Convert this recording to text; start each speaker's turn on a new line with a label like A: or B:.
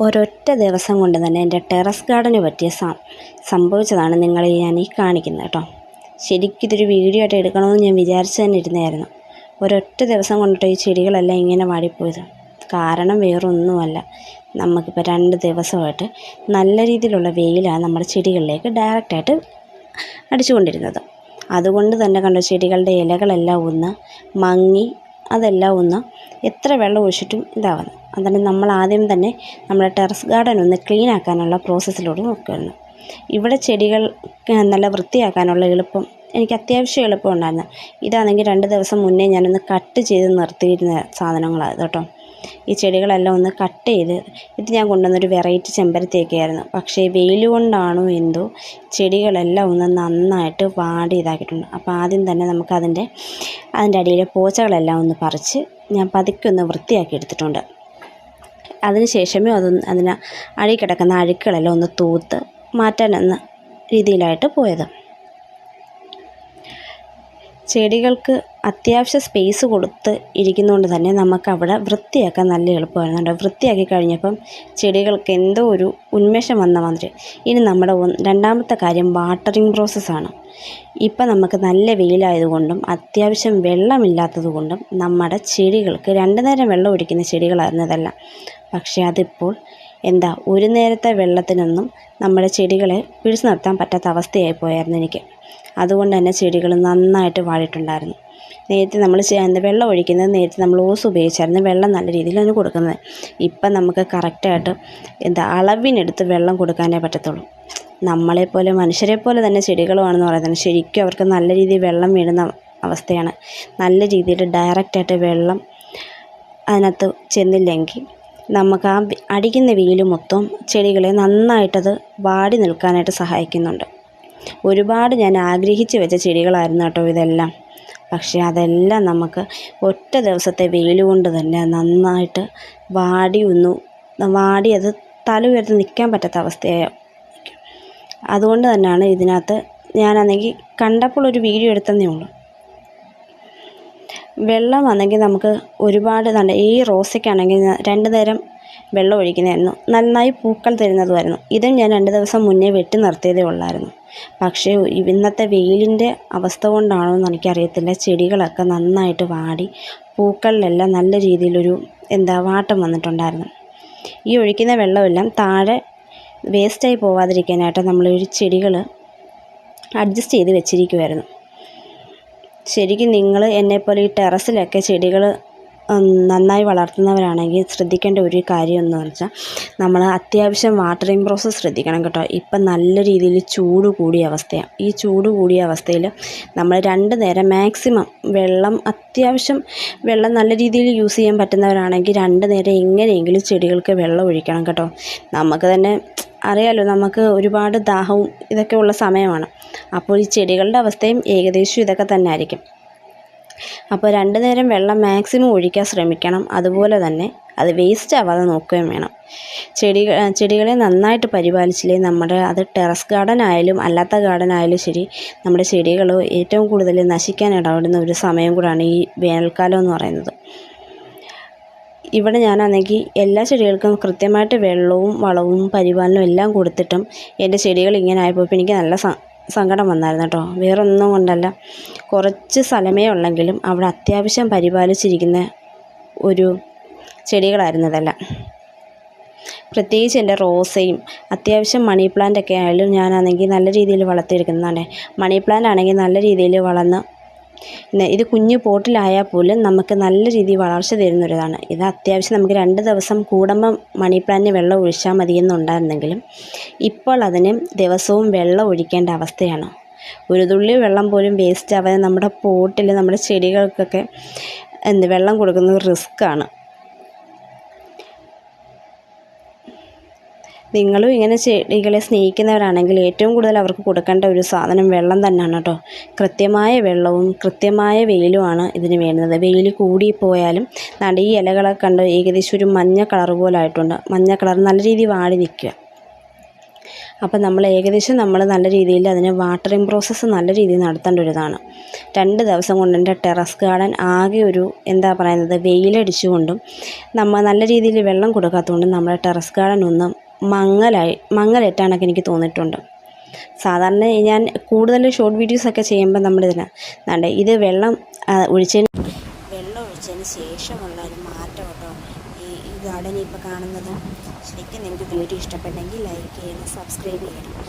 A: ഒരൊറ്റ ദിവസം കൊണ്ട് തന്നെ എന്റെ ടെറസ് ഗാർഡന് പറ്റിയ സംഭവിച്ചതാണ് നിങ്ങളെ ഞാൻ ഈ കാണിക്കുന്നത് കേട്ടോ. ശരിക്കും ഇതൊരു വീഡിയോ ആയിട്ട് എടുക്കണമെന്ന് ഞാൻ വിചാരിച്ചു തന്നെ ഇരുന്നായിരുന്നു. ഒരൊറ്റ ദിവസം കൊണ്ടിട്ട് ഈ ചെടികളെല്ലാം ഇങ്ങനെ വാടിപ്പോയത്. കാരണം വേറൊന്നുമല്ല. നമുക്കിപ്പോൾ രണ്ട് ദിവസമായിട്ട് നല്ല രീതിയിലുള്ള വെയിലാണ് നമ്മുടെ ചെടികളിലേക്ക് ഡയറക്റ്റായിട്ട് അടിച്ചുകൊണ്ടിരുന്നത്. അതുകൊണ്ട് തന്നെ കണ്ട ചെടികളുടെ ഇലകളെല്ലാം ഒന്ന് മങ്ങി അതെല്ലാം ഒന്ന് എത്ര വെള്ളം ഒഴിച്ചിട്ടും ഇതാവുന്നു അതുകൊണ്ട് നമ്മൾ ആദ്യം തന്നെ നമ്മുടെ ടെറസ് ഗാർഡൻ ഒന്ന് ക്ലീൻ ആക്കാനുള്ള പ്രോസസ്സിലൂടെ നോക്കുകയാണ് ഇവിടെ ചെടികൾ നല്ല വൃത്തിയാക്കാനുള്ള എളുപ്പം എനിക്ക് അത്യാവശ്യം എളുപ്പം ഉണ്ടായിരുന്നു. ഇതാണെങ്കിൽ രണ്ട് ദിവസം മുന്നേ ഞാനൊന്ന് കട്ട് ചെയ്ത് നിർത്തിയിരുന്ന സാധനങ്ങളാണ് കേട്ടോ. ഈ ചെടികളെല്ലാം ഒന്ന് കട്ട് ചെയ്ത് ഇത് ഞാൻ കൊണ്ടുവന്നൊരു വെറൈറ്റി ചെമ്പരത്തിയൊക്കെയായിരുന്നു പക്ഷേ വെയിൽ കൊണ്ടാണോ എന്തോ ചെടികളെല്ലാം ഒന്ന് നന്നായിട്ട് വാടി ഇതാക്കിയിട്ടുണ്ട്. അപ്പോൾ ആദ്യം തന്നെ നമുക്കതിന്റെ അതിന്റെ അടിയിലെ പോച്ചകളെല്ലാം ഒന്ന് പറിച്ച് ഞാൻ പതുക്കെ ഒന്ന് വൃത്തിയാക്കി എടുത്തിട്ടുണ്ട്. അതിന് ശേഷമേ അതൊന്ന് അതിന് അഴുകിടക്കുന്ന അഴുക്കുകളെല്ലാം ഒന്ന് തൂത്ത് മാറ്റാനെന്ന രീതിയിലായിട്ട് പോയത്. ചെടികൾക്ക് അത്യാവശ്യ സ്പേസ് കൊടുത്ത് ഇരിക്കുന്നതുകൊണ്ട് തന്നെ നമുക്ക് അവിടെ വൃത്തിയാക്കാൻ നല്ല എളുപ്പമായിരുന്നു വൃത്തിയാക്കി കഴിഞ്ഞപ്പം ചെടികൾക്ക് എന്തോ ഒരു ഉന്മേഷം വന്ന മാതിരി. ഇനി നമ്മുടെ രണ്ടാമത്തെ കാര്യം വാട്ടറിങ് പ്രോസസ്സാണ് ഇപ്പം നമുക്ക് നല്ല വെയിലായതുകൊണ്ടും അത്യാവശ്യം വെള്ളമില്ലാത്തതുകൊണ്ടും നമ്മുടെ ചെടികൾക്ക് രണ്ട് നേരം വെള്ളം ഒഴിക്കുന്ന ചെടികളായിരുന്നതല്ല. പക്ഷേ അതിപ്പോൾ എന്താ ഒരു നേരത്തെ വെള്ളത്തിനൊന്നും നമ്മുടെ ചെടികളെ പിടിച്ചു നിർത്താൻ പറ്റാത്ത അവസ്ഥയായി പോയായിരുന്നു എനിക്ക്. അതുകൊണ്ട് തന്നെ ചെടികൾ നന്നായിട്ട് വാടിയിട്ടുണ്ടായിരുന്നു. നേരത്തെ നമ്മൾ വെള്ളം ഒഴിക്കുന്നത് നേരത്തെ നമ്മൾ ഓസ് ഉപയോഗിച്ചായിരുന്നു വെള്ളം നല്ല അതിന് കൊടുക്കുന്നത്. ഇപ്പം നമുക്ക് കറക്റ്റായിട്ട് എന്താ അളവിനെടുത്ത് വെള്ളം കൊടുക്കാനേ പറ്റത്തുള്ളൂ. നമ്മളെപ്പോലെ മനുഷ്യരെ പോലെ തന്നെ ചെടികളുമാണെന്ന് പറയുന്നത് ശരിക്കും അവർക്ക് നല്ല രീതിയിൽ വെള്ളം വീഴുന്ന അവസ്ഥയാണ്. നല്ല രീതിയിൽ ഡയറക്റ്റായിട്ട് വെള്ളം അതിനകത്ത് ചെന്നില്ലെങ്കിൽ നമുക്ക് ആ അടിക്കുന്ന വെയിൽ മൊത്തം ചെടികളെ നന്നായിട്ടത് വാടി നിൽക്കാനായിട്ട് സഹായിക്കുന്നുണ്ട്. ഒരുപാട് ഞാൻ ആഗ്രഹിച്ച് വെച്ച ചെടികളായിരുന്നു കേട്ടോ ഇതെല്ലാം. പക്ഷേ അതെല്ലാം നമുക്ക് ഒറ്റ ദിവസത്തെ വെയിൽ കൊണ്ട് തന്നെ നന്നായിട്ട് വാടി ഒന്ന് വാടി അത് തല ഉയർത്തി നിൽക്കാൻ പറ്റാത്ത അവസ്ഥയായി. അതുകൊണ്ട് തന്നെയാണ് ഇതിനകത്ത് ഞാനാണെങ്കിൽ കണ്ടപ്പോൾ ഒരു വീഡിയോ എടുത്തതേ ഉള്ളൂ. വെള്ളം വന്നെങ്കിൽ നമുക്ക് ഒരുപാട് നല്ല ഈ റോസയ്ക്കാണെങ്കിൽ രണ്ട് നേരം വെള്ളം ഒഴിക്കുന്നതായിരുന്നു നന്നായി പൂക്കൾ തരുന്നതുമായിരുന്നു. ഇതും ഞാൻ രണ്ട് ദിവസം മുന്നേ വെട്ടി നിർത്തിയതേ ഉള്ളായിരുന്നു. പക്ഷേ ഇന്നത്തെ വെയിലിന്റെ അവസ്ഥ കൊണ്ടാണോ എന്ന് എനിക്കറിയത്തില്ല. ചെടികളൊക്കെ നന്നായിട്ട് വാടി പൂക്കളിലെല്ലാം നല്ല രീതിയിലൊരു എന്താ വാട്ടം വന്നിട്ടുണ്ടായിരുന്നു. ഈ ഒഴിക്കുന്ന വെള്ളമെല്ലാം താഴെ വേസ്റ്റായി പോവാതിരിക്കാനായിട്ട് നമ്മളൊരു ചെടികൾ അഡ്ജസ്റ്റ് ചെയ്ത് വെച്ചിരിക്കുമായിരുന്നു ശരിക്കും നിങ്ങൾ എന്നെപ്പോലെ ഈ ടെറസിലൊക്കെ ചെടികൾ നന്നായി വളർത്തുന്നവരാണെങ്കിൽ ശ്രദ്ധിക്കേണ്ട ഒരു കാര്യം എന്ന് വെച്ചാൽ നമ്മൾ അത്യാവശ്യം വാട്ടറിങ് പ്രോസസ്സ് ശ്രദ്ധിക്കണം കേട്ടോ. ഇപ്പം നല്ല രീതിയിൽ ചൂട് കൂടിയ അവസ്ഥയാണ് ഈ ചൂട് കൂടിയ അവസ്ഥയിൽ നമ്മൾ രണ്ട് നേരം മാക്സിമം വെള്ളം അത്യാവശ്യം വെള്ളം നല്ല രീതിയിൽ യൂസ് ചെയ്യാൻ പറ്റുന്നവരാണെങ്കിൽ രണ്ട് നേരം എങ്ങനെയെങ്കിലും ചെടികൾക്ക് വെള്ളം ഒഴിക്കണം കേട്ടോ. നമുക്ക് തന്നെ അറിയാലോ നമുക്ക് ഒരുപാട് ദാഹവും ഇതൊക്കെ ഉള്ള സമയമാണ്. അപ്പോൾ ഈ ചെടികളുടെ അവസ്ഥയും ഏകദേശം ഇതൊക്കെ തന്നെ ആയിരിക്കും. അപ്പോൾ രണ്ട് നേരം വെള്ളം മാക്സിമം ഒഴിക്കാൻ ശ്രമിക്കണം. അതുപോലെ തന്നെ അത് വേസ്റ്റ് ആവാതെ നോക്കുകയും വേണം. ചെടി ചെടികളെ നന്നായിട്ട് പരിപാലിച്ചില്ലേ? നമ്മുടെ അത് ടെറസ് ഗാർഡൻ ആയാലും അല്ലാത്ത ഗാർഡൻ ആയാലും ശരി നമ്മുടെ ചെടികൾ ഏറ്റവും കൂടുതൽ നശിക്കാൻ ഇടപെടുന്ന ഒരു സമയം കൂടാണ് ഈ വേനൽക്കാലം എന്ന് പറയുന്നത്. ഇവിടെ ഞാനാണെങ്കിൽ എല്ലാ ചെടികൾക്കും കൃത്യമായിട്ട് വെള്ളവും വളവും പരിപാലനവും എല്ലാം കൊടുത്തിട്ടും എന്റെ ചെടികൾ ഇങ്ങനെ ആയപ്പോൾ എനിക്ക് നല്ല സങ്കടം വന്നായിരുന്നു കേട്ടോ. വേറൊന്നും കൊണ്ടല്ല. കുറച്ച് സ്ഥലമേ ഉള്ളെങ്കിലും അവിടെ അത്യാവശ്യം പരിപാലിച്ചിരിക്കുന്ന ഒരു ചെടികളായിരുന്നു ഇതെല്ലാം. പ്രത്യേകിച്ച് എന്റെ റോസയും അത്യാവശ്യം മണി പ്ലാന്റ് ഒക്കെ ആയാലും ഞാനാണെങ്കിൽ നല്ല രീതിയിൽ വളർത്തിയെടുക്കുന്നതാണ്. മണി പ്ലാന്റ് ആണെങ്കിൽ നല്ല രീതിയിൽ വളർന്ന് ഇത് കുഞ്ഞു പോട്ടിലായാൽ പോലും നമുക്ക് നല്ല രീതിയിൽ വളർച്ച തരുന്നൊരിതാണ്. ഇത് അത്യാവശ്യം നമുക്ക് രണ്ട് ദിവസം കൂടുമ്പം മണി പ്ലാന്റിന് വെള്ളം ഒഴിച്ചാൽ മതിയെന്നുണ്ടായിരുന്നെങ്കിലും ഇപ്പോൾ അതിന് ദിവസവും വെള്ളം ഒഴിക്കേണ്ട അവസ്ഥയാണ്. ഒരു തുള്ളി വെള്ളം പോലും വേസ്റ്റ് ആവാതെ നമ്മുടെ പോട്ടിൽ നമ്മുടെ ചെടികൾക്കൊക്കെ എന്ത് വെള്ളം കൊടുക്കുന്നത് റിസ്ക്കാണ്. നിങ്ങളും ഇങ്ങനെ ചെടികളെ സ്നേഹിക്കുന്നവരാണെങ്കിൽ ഏറ്റവും കൂടുതൽ അവർക്ക് കൊടുക്കേണ്ട ഒരു സാധനം വെള്ളം തന്നെയാണ് കേട്ടോ. കൃത്യമായ വെള്ളവും കൃത്യമായ വെയിലുമാണ് ഇതിന് വേണ്ടുന്നത് വെയിൽ കൂടിപ്പോയാലും നടി ഈ ഇലകളൊക്കെ കണ്ട് ഏകദേശം ഒരു മഞ്ഞ കളർ പോലെ ആയിട്ടുണ്ട്. മഞ്ഞ കളർ നല്ല രീതിയിൽ വാടി നിൽക്കുക. അപ്പം നമ്മൾ ഏകദേശം നമ്മൾ നല്ല രീതിയിൽ അതിന് വാട്ടറിങ് പ്രോസസ്സ് നല്ല രീതിയിൽ നടത്തേണ്ട ഒരു ഇതാണ് രണ്ട് ദിവസം കൊണ്ട് എന്റെ ടെറസ് ഗാർഡൻ ആകെ ഒരു എന്താ പറയുന്നത് വെയിലടിച്ചുകൊണ്ടും നമ്മൾ നല്ല രീതിയിൽ വെള്ളം കൊടുക്കാത്തതുകൊണ്ടും നമ്മുടെ ടെറസ് ഗാർഡൻ ഒന്ന് മങ്ങലായി മങ്ങലേറ്റാണൊക്കെ എനിക്ക് തോന്നിയിട്ടുണ്ട്. സാധാരണ ഞാൻ കൂടുതൽ ഷോർട്ട് വീഡിയോസൊക്കെ ചെയ്യുമ്പോൾ നമ്മളിതിന് ദാണ്ടെ ഇത് വെള്ളം ഒഴിച്ചതിന് വെള്ളം ഒഴിച്ചതിന് ശേഷമുള്ള ഒരു മാറ്റം കേട്ടോ. ഈ ഈ ഗാർഡനിൽ ഇപ്പോൾ കാണുന്നത്. ശരിക്കും നിങ്ങൾക്ക് വീഡിയോ ഇഷ്ടപ്പെട്ടെങ്കിൽ ലൈക്ക് ചെയ്യണം സബ്സ്ക്രൈബ് ചെയ്യണം.